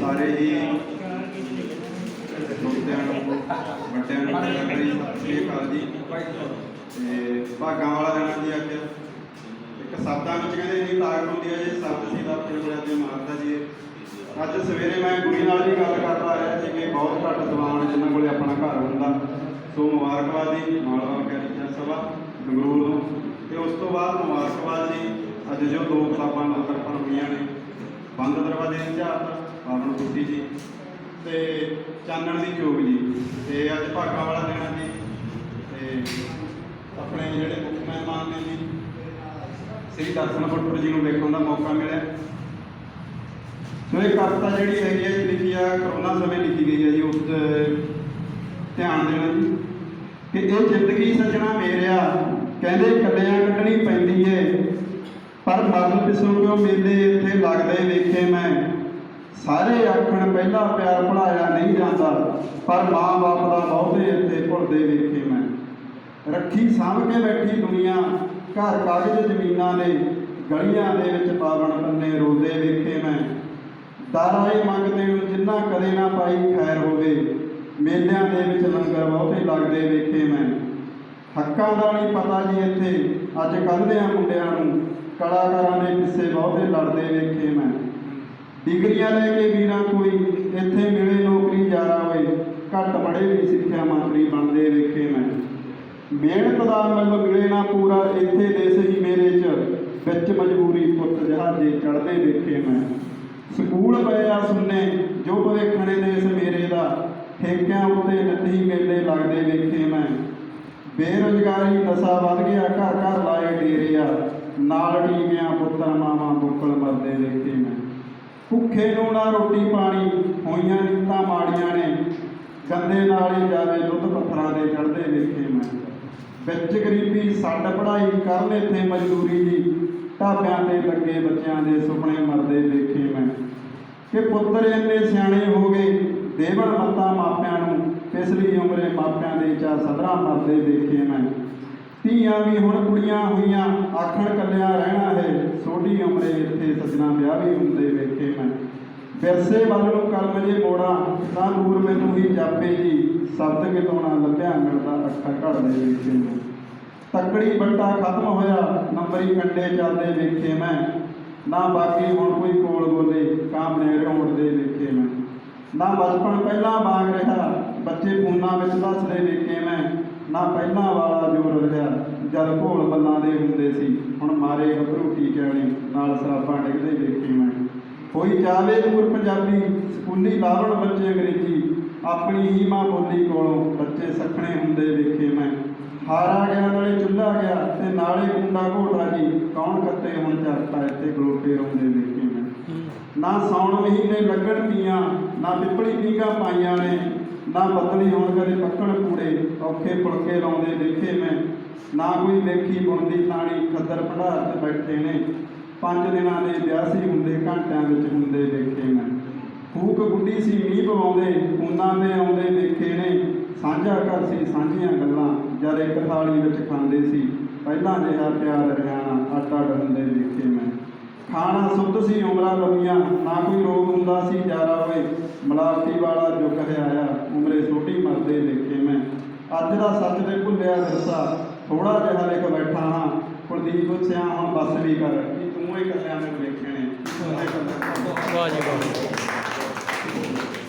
ਸਾਰੇ ਹੀ ਛੋਟਿਆਂ ਨੂੰ, ਵੱਡਿਆਂ ਨੂੰ ਮੇਰੀ ਸਤਿ ਸ਼੍ਰੀ ਅਕਾਲ ਜੀ। ਤੇ ਭਾਗਾਂ ਵਾਲਾ ਦਿਨ ਜੀ ਅੱਜ। ਇੱਕ ਸ਼ਬਦਾਂ ਵਿੱਚ ਕਹਿੰਦੇ ਨਹੀਂ ਤਾਕਤ ਹੁੰਦੀ ਹੈ ਜੇ, ਸ਼ਬਦ ਸੀ ਤਾਂ ਆਪਣੇ ਬੜਿਆਂ ਤੇ ਮਾਰਦਾ ਜੀ। ਅੱਜ ਸਵੇਰੇ ਮੈਂ ਕੁੜੀ ਨਾਲ ਵੀ ਗੱਲ ਕਰਦਾ ਆਇਆ ਸੀ ਕਿ ਬਹੁਤ ਘੱਟ ਦੀਵਾਨ ਜਿਨ੍ਹਾਂ ਕੋਲੇ ਆਪਣਾ ਘਰ ਹੁੰਦਾ। ਸੋ ਮੁਬਾਰਕਬਾਦ ਜੀ ਮਾਲਵਾ ਕੈਰੀਚਾ ਸਭਾ ਗੰਗਰੂਰ ਨੂੰ ਤੇ ਉਸ ਤੋਂ ਬਾਅਦ ਮੁਬਾਰਕਬਾਦ ਜੀ, ਅੱਜ ਜੋ ਦੋ ਕਿਤਾਬਾਂ ਨੰਬਰ ਹੋਈਆਂ ਨੇ। ਬੰਦ ਦਰਵਾਜ਼ੇ ਦੀ ਝਾਤ ਪਾਵਨ ਕੁੱਤੀ ਜੀ। ਤੇ ਚਾਨਣ ਦੀ ਚੋਗ ਜੀ। ਤੇ ਅੱਜ ਭਾਗਾਂ ਵਾਲਾ ਦਿਨ ਹੈ ਜੀ। ਤੇ ਆਪਣੇ ਜਿਹੜੇ ਮੁੱਖ ਮਹਿਮਾਨ ਨੇ ਜੀ, ਸ੍ਰੀ ਦਰਸ਼ਨ ਭੱਟਰ ਜੀ ਨੂੰ ਵੇਖਣ ਦਾ ਮੌਕਾ ਮਿਲਿਆ। ਸੋ ਇਹ ਕਵਿਤਾ ਜਿਹੜੀ ਹੈਗੀ ਹੈ ਲਿਖੀ ਆ ਕਰੋਨਾ ਸਮੇਂ ਲਿਖੀ ਗਈ ਹੈ ਜੀ, ਉਸ ਧਿਆਨ ਦੇਣਾ ਜੀ। ਕਿ ਇਹ ਜ਼ਿੰਦਗੀ ਸੱਜਣਾ ਮੇਰਿਆ, ਕਹਿੰਦੇ ਕੱਲਿਆਂ ਕੱਢਣੀ ਪੈਂਦੀ ਏ। ਪਰ ਮਰਨ ਪਿਛੋਂ ਕਿਉਂ ਮੇਲੇ ਇੱਥੇ ਲੱਗਦੇ ਵੇਖੇ ਮੈਂ। ਸਾਰੇ ਆਖਣ ਪਹਿਲਾ ਪਿਆਰ ਭੁਲਾਇਆ ਨਹੀਂ ਜਾਂਦਾ, ਪਰ ਮਾਂ-ਬਾਪ ਦਾ ਬਹੁਤੇ ਇੱਥੇ ਭੁੱਲਦੇ ਵੇਖੇ ਮੈਂ। ਰੱਖੀ ਸਾਂਭ ਕੇ ਬੈਠੀ ਦੁਨੀਆ, ਘਰ ਕਾਗਜ਼ ਜ਼ਮੀਨਾਂ ਦੇ ਗਲੀਆਂ ਦੇ ਵਿੱਚ ਪਾਵਣ ਪੰਨੇ ਰੋਦੇ ਵੇਖੇ ਮੈਂ। ਦਰ ਆਏ ਮੰਗਦੇ ਨੂੰ ਜਿੰਨਾ ਕਦੇ ਨਾ ਪਾਈ ਖੈਰ ਹੋਵੇ, ਮੇਲਿਆਂ ਦੇ ਵਿੱਚ ਲੰਗਰ ਬਹੁਤੇ ਲੱਗਦੇ ਵੇਖੇ ਮੈਂ। ਹੱਕਾਂ ਦਾ ਨਹੀਂ ਪਤਾ ਜੀ ਇੱਥੇ, ਅੱਜ ਕੱਲ੍ਹ ਦੇ ਮੁੰਡਿਆਂ ਨੂੰ। ਕਲਾਕਾਰਾਂ ਦੇ ਪਿੱਛੇ ਬਹੁਤੇ ਲੜਦੇ ਵੇਖੇ ਮੈਂ। ਡਿਗਰੀਆਂ ਲੈ ਕੇ ਵੀਰਾਂ ਕੋਈ, ਇੱਥੇ ਮਿਲੇ ਨੌਕਰੀ ਯਾਰਾ ਹੋਏ, ਘੱਟ ਪੜ੍ਹੇ ਵੀ ਸਿੱਖਿਆ ਮੰਤਰੀ ਬਣਦੇ ਵੇਖੇ ਮੈਂ। ਮਿਹਨਤ ਦਾ ਮੁੱਲ ਮਿਲੇ ਨਾ ਪੂਰਾ, ਇੱਥੇ ਦੇਸ ਹੀ ਮੇਰੇ ਚ, ਵਿੱਚ ਮਜਬੂਰੀ ਪੁੱਤ ਜਹਾਜ਼ੇ ਚੜਦੇ ਵੇਖੇ ਮੈਂ। ਸਕੂਲ ਪਏ ਆ ਸੁਣਨੇ ਜੋ ਭਵਿੱਖਣੇ ਦੇਸ ਮੇਰੇ ਦਾ, ਠੇਕਿਆਂ ਉੱਤੇ ਨੱਥੀ ਮੇਲੇ ਲੱਗਦੇ ਵੇਖੇ ਮੈਂ। ਬੇਰੁਜ਼ਗਾਰੀ ਨਸ਼ਾ ਵੱਧ ਗਿਆ, ਘਰ ਘਰ ਲਾਏ ਡੇਰੇ ਆ। ਨਾਲ ਟੀਵੀਆਂ ਪੁੱਤਰ ਮਾਵਾਂ ਬੁੱਕਲ ਮਰਦੇ ਦੇਖੇ ਮੈਂ। ਭੁੱਖੇ ਨੂੰ ਨਾ ਰੋਟੀ ਪਾਣੀ, ਹੋਈਆਂ ਨੀਤਾਂ ਮਾੜੀਆਂ ਨੇ। ਗੰਦੇ ਨਾਲ ਹੀ ਜਾਵੇ ਦੁੱਧ ਪੱਥਰਾਂ ਦੇ ਚੜਦੇ ਵੇਖੇ ਮੈਂ। ਵਿੱਚ ਗਰੀਬੀ ਸੱਡ ਪੜਾਈ ਕਰਨ ਇੱਥੇ ਮਜ਼ਦੂਰੀ ਦੀ। ਢਾਬਿਆਂ ਤੇ ਲੱਗੇ ਬੱਚਿਆਂ ਦੇ ਸੁਪਨੇ ਮਰਦੇ ਵੇਖੇ ਮੈਂ। ਕਿ ਪੁੱਤਰ ਇੰਨੇ ਸਿਆਣੇ ਹੋ ਗਏ ਦੇਵਣ ਮੱਤਾ ਮਾਪਿਆਂ ਨੂੰ ਪਿਛਲੀ ਉਮਰੇ ਮਾਪਿਆਂ ਦੇ ਚਾ ਸਦਰਾਂ ਮਰਦੇ ਦੇਖੇ ਮੈਂ। ਧੀਆਂ ਵੀ ਹੁਣ ਕੁੜੀਆਂ ਹੋਈਆਂ, ਆਖਣ ਕੱਲਿਆ ਰਹਿਣਾ ਹੈ। ਛੋਟੀ ਉਮਰੇ ਇੱਥੇ ਸਜਣਾ ਵਿਆਹ ਵੀ ਹੁੰਦੇ ਵੇਖੇ ਮੈਂ। ਵਿਰਸੇ ਵੱਲ ਨੂੰ ਕਰਮ ਜੇ ਮੋੜਾਂ, ਤਾਂ ਦੂਰ ਮੈਨੂੰ ਹੀ ਜਾਪੇ ਜੀ। ਸ਼ਬਦ ਕਿਤੋਂ ਲੱਭਿਆ ਮਿਲਦਾ ਅੱਖਾਂ ਘੜਦੇ ਵੇਖੇ ਮੈਂ। ਤੱਕੜੀ ਬੱਟਾ ਖਤਮ ਹੋਇਆ, ਨੰਬਰੀ ਕੰਡੇ ਚੱਲਦੇ ਵੇਖੇ ਮੈਂ। ਨਾ ਬਾਕੀ ਹੁਣ ਕੋਈ ਕੋਲ ਬੋਲੇ ਕਾਮਣੇ ਰੋਂਡਦੇ ਵੇਖੇ ਮੈਂ। ਨਾ ਬਚਪਨ ਪਹਿਲਾਂ ਵਾਂਗ ਰਿਹਾ, ਬੱਚੇ ਫੋਨਾਂ ਵਿੱਚ ਦੱਸਦੇ ਵੇਖੇ ਮੈਂ। ਨਾ ਪਹਿਲਾਂ ਵਾਲਾ ਜੋਰ ਰਿਹਾ। ਜਦ ਭੋਲ ਬੱਲਾਂ ਦੇ ਹੁੰਦੇ ਸੀ ਹੁਣ ਮਾਰੇ ਗੱਭਰੂ ਟੀਕੇ ਵਾਲੇ ਨਾਲ ਸਰਾਪਾਂ ਡਿੱਗਦੇ ਵੇਖੇ ਮੈਂ। ਕੋਈ ਜਾਵੇ ਦੂਰ ਪੰਜਾਬੀ ਸਕੂਲੀ ਲਾਵਣ ਬੱਚੇ ਅੰਗਰੇਜ਼ੀ ਆਪਣੀ ਹੀ ਮਾਂ ਬੋਲੀ ਕੋਲੋਂ ਬੱਚੇ ਸਖਣੇ ਹੁੰਦੇ ਵੇਖੇ ਮੈਂ। ਹਾਰਾ ਗਿਆ ਨਾਲੇ ਚੁੱਲਾ ਗਿਆ ਤੇ ਨਾਲੇ ਕੁੰਡਾ ਘੋਟਾ ਜੀ ਕੌਣ ਕੱਤੇ ਹੁਣ ਚਰਤਾ ਇੱਥੇ ਗਲੋਟੇ ਰੋਂਦੇ ਵੇਖੇ ਮੈਂ। ਨਾ ਸੌਣ ਮਹੀਨੇ ਲੱਗਣ ਦੀਆਂ ਨਾ ਪਿੱਪਲੀ ਪੀਂਘਾਂ ਪਾਈਆਂ ਨੇ ਨਾ ਬਦਲੀ ਹੋਣ ਕਦੇ ਪੱਕਣ ਕੂੜੇ, ਔਖੇ ਪੁਲਕੇ ਲਾਉਂਦੇ ਦੇਖੇ ਮੈਂ। ਨਾ ਕੋਈ ਵੇਖੀ ਬੁਣਦੀ ਥਾਣੀ ਖੱਦਰ ਭੰਡਾਰ ਤੇ ਬੈਠੇ ਨੇ। ਪੰਜ ਦਿਨਾਂ ਦੇ ਵਿਆਹ ਸੀ ਹੁੰਦੇ, ਘੰਟਿਆਂ ਵਿੱਚ ਹੁੰਦੇ ਵੇਖੇ ਮੈਂ। ਫੂਕ ਗੁੱਡੀ ਸੀ, ਮੀਂਹ ਪਵਾਉਂਦੇ ਉਹਨਾਂ ਦੇ ਆਉਂਦੇ ਵੇਖੇ ਨੇ। ਸਾਂਝਾ ਘਰ ਸੀ, ਸਾਂਝੀਆਂ ਗੱਲਾਂ, ਜਦ ਇੱਕ ਥਾਲੀ ਵਿੱਚ ਖਾਂਦੇ ਸੀ। ਪਹਿਲਾਂ ਜਿਹਾ ਪਿਆਰ ਰਹਿਣਾ ਆਟਾ ਅੱਡ ਹੁੰਦੇ ਵੇਖੇ ਮੈਂ। ਖਾਣਾ ਸੁੱਧ ਸੀ ਉਮਰਾਂ ਲੰਮੀਆਂ ਨਾ ਕੋਈ ਰੋਗ ਹੁੰਦਾ ਸੀ ਜਾਰਾ ਹੋਏ ਮਲਾਵਟੀ ਵਾਲਾ ਜੁਗ ਬੰਦੇ ਦੇਖੇ ਮੈਂ। ਅੱਜ ਦਾ ਸੱਚ ਦੇ ਭੁੱਲਿਆ ਵਿਰਸਾ ਥੋੜਾ ਜਿਹਾ ਲੈ ਕੇ ਬੈਠਾ ਹਾਂ। ਕੁਲਦੀਪ ਪੁੱਛਿਆ ਹਾਂ ਬਸ ਵੀ ਕਰ ਕਿ ਤੂੰ ਹੀ ਕੱਲਿਆਂ ਨੂੰ ਵੇਖਣੇ ਵਾਹ ਜੀ ਵਾਹ।